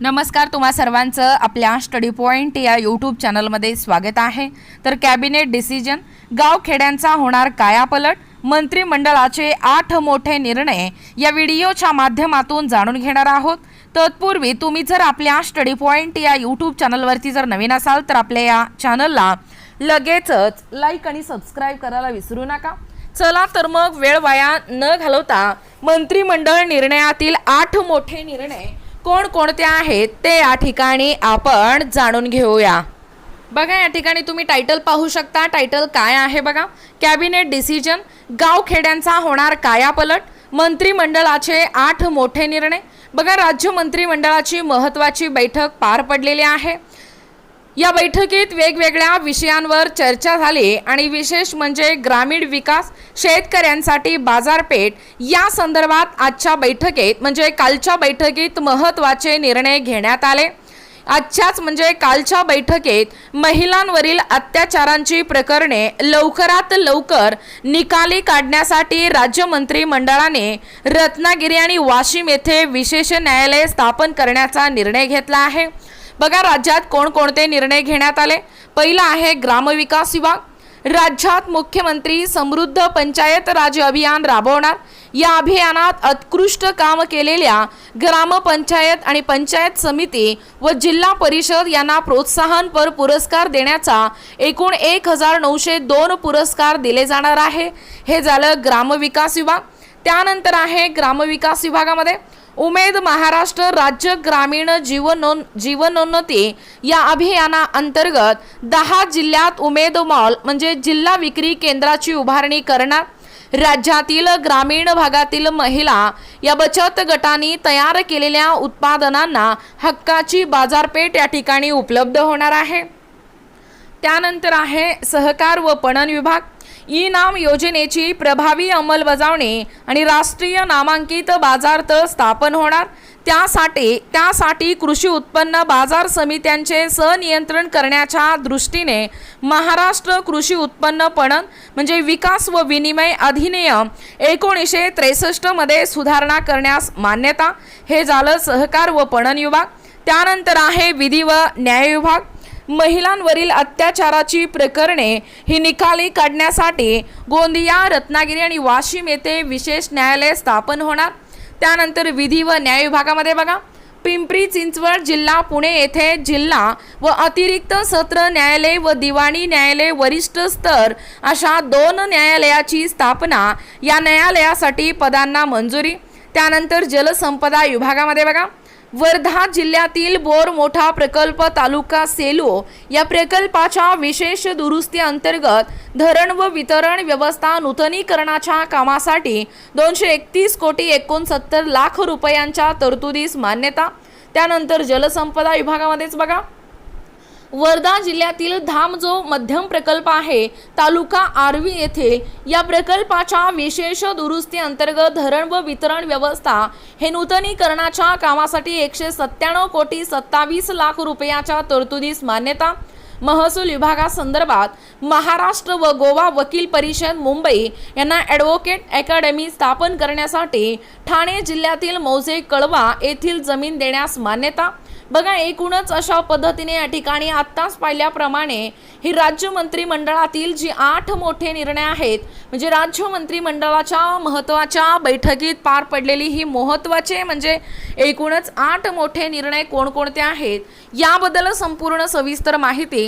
नमस्कार तुम्हा सर्वांचं आपल्या स्टडी पॉईंट या यूट्यूब चॅनलमध्ये स्वागत आहे. तर कॅबिनेट डिसिजन गावखेड्यांचा होणार कायापलट? मंत्रिमंडळाचे आठ मोठे निर्णय या व्हिडिओच्या माध्यमातून जाणून घेणार आहोत. तत्पूर्वी तुम्ही जर आपल्या स्टडी पॉईंट या यूट्यूब चॅनलवरती जर नवीन असाल तर आपल्या या चॅनलला लगेचच लाईक आणि सबस्क्राईब करायला विसरू नका. चला तर मग वेळ वाया न घालवता मंत्रिमंडळ निर्णयातील आठ मोठे निर्णय कोणकोणते आहेत ते या ठिकाणी आपण जाणून घेऊया. बघा या ठिकाणी तुम्ही टायटल पाहू शकता. टायटल काय आहे बघा? कॅबिनेट डिसिजन गावखेड्यांचा होणार कायापलट. मंत्रिमंडळाचे आठ मोठे निर्णय. बघा राज्य मंत्रिमंडळाची महत्त्वाची बैठक पार पडलेली आहे. या बैठकीत वेगवेगळ्या विषयांवर चर्चा झाली आणि विशेष म्हणजे ग्रामीण विकास शेतकऱ्यांसाठी बाजारपेठ या संदर्भात आजच्या बैठकीत म्हणजे कालच्या बैठकीत महत्त्वाचे निर्णय घेण्यात आले. आजच्याच म्हणजे कालच्या बैठकीत महिलांवरील अत्याचारांची प्रकरणे लवकरात लवकर निकाली काढण्यासाठी राज्य मंत्रिमंडळाने रत्नागिरी आणि वाशिम येथे विशेष न्यायालय स्थापन करण्याचा निर्णय घेतला आहे. बघा राज्यात कोणकोणते निर्णय घेण्यात आले. पहिला आहे ग्रामविकास विभाग. राज्यात मुख्यमंत्री समृद्ध पंचायत राज अभियान राबवणार. या अभियानात उत्कृष्ट काम केलेल्या ग्रामपंचायत आणि पंचायत समिती व जिल्हा परिषद यांना प्रोत्साहनपर पुरस्कार देण्याचा एकूण एक हजार नऊशे दोन पुरस्कार दिले जाणार आहे. हे झालं ग्रामविकास विभाग. त्यानंतर आहे ग्रामविकास विभागामध्ये. उमेद महाराष्ट्र राज्य ग्रामीण जीवनो जीवनोन्नती या अभियाना अंतर्गत दहा जिल्ह्यात उमेद मॉल म्हणजे जिल्हा विक्री केंद्राची उभारणी करणार. राज्यातील ग्रामीण भागातील महिला या बचत गटांनी तयार केलेल्या उत्पादनांना हक्काची बाजारपेठ या ठिकाणी उपलब्ध होणार आहे. त्यानंतर आहे सहकार व पणन विभाग. ई नाम योजनेची प्रभावी अंमलबजावणी आणि राष्ट्रीय नामांकित बाजार तळ स्थापन होणार. त्यासाठी त्यासाठी कृषी उत्पन्न बाजार समित्यांचे सनियंत्रण करण्याच्या दृष्टीने महाराष्ट्र कृषी उत्पन्न पणन म्हणजे विकास व विनिमय अधिनियम एकोणीसशे त्रेसष्टमध्ये सुधारणा करण्यास मान्यता. हे झालं सहकार व पणन विभाग. त्यानंतर आहे विधी व न्याय विभाग. महिलांवरील अत्याचाराची प्रकरणे ही निकाली काढण्यासाठी गोंदिया रत्नागिरी आणि वाशिम येथे विशेष न्यायालय स्थापन होणार. त्यानंतर विधी व न्याय विभागामध्ये बघा. पिंपरी चिंचवड जिल्हा पुणे येथे जिल्हा व अतिरिक्त सत्र न्यायालय व दिवाणी न्यायालय वरिष्ठ स्तर अशा दोन न्यायालयाची स्थापना या न्यायालयासाठी पदांना मंजुरी. त्यानंतर जलसंपदा विभागामध्ये बघा. वर्धा जिल्ह्यातील बोर मोठा प्रकल्प तालुका सेलू या प्रकल्पाच्या विशेष दुरुस्ती अंतर्गत धरण व वितरण व्यवस्था नूतनीकरणाच्या कामासाठी दोनशे एकतीस कोटी एकोणसत्तर लाख रुपयांच्या तरतुदीस मान्यता. त्यानंतर जलसंपदा विभागामध्येच बघा. वर्धा जिल्ह्यातील धाम जो मध्यम प्रकल्प आहे तालुका आर्वी येथे या प्रकल्पाच्या विशेष दुरुस्ती अंतर्गत धरण व वितरण व्यवस्था हे नूतनीकरणाच्या कामासाठी एकशे सत्त्याण्णव कोटी सत्तावीस लाख रुपयाच्या तरतुदीस मान्यता महसूल विभागासंदर्भात महाराष्ट्र व गोवा वकील परिषद मुंबई यांना ॲडव्होकेट अकॅडमी स्थापन करण्यासाठी ठाणे जिल्ह्यातील मौजे कळवा येथील जमीन देण्यास मान्यता. बघा एकूणच अशा पद्धतीने या ठिकाणी आत्ताच पाहिल्याप्रमाणे ही राज्य मंत्रिमंडळातील जी आठ मोठे निर्णय आहेत म्हणजे राज्य मंत्रिमंडळाच्या महत्त्वाच्या बैठकीत पार पडलेली ही महत्त्वाचे म्हणजे एकूणच आठ मोठे निर्णय कोणकोणते आहेत याबद्दल संपूर्ण सविस्तर माहिती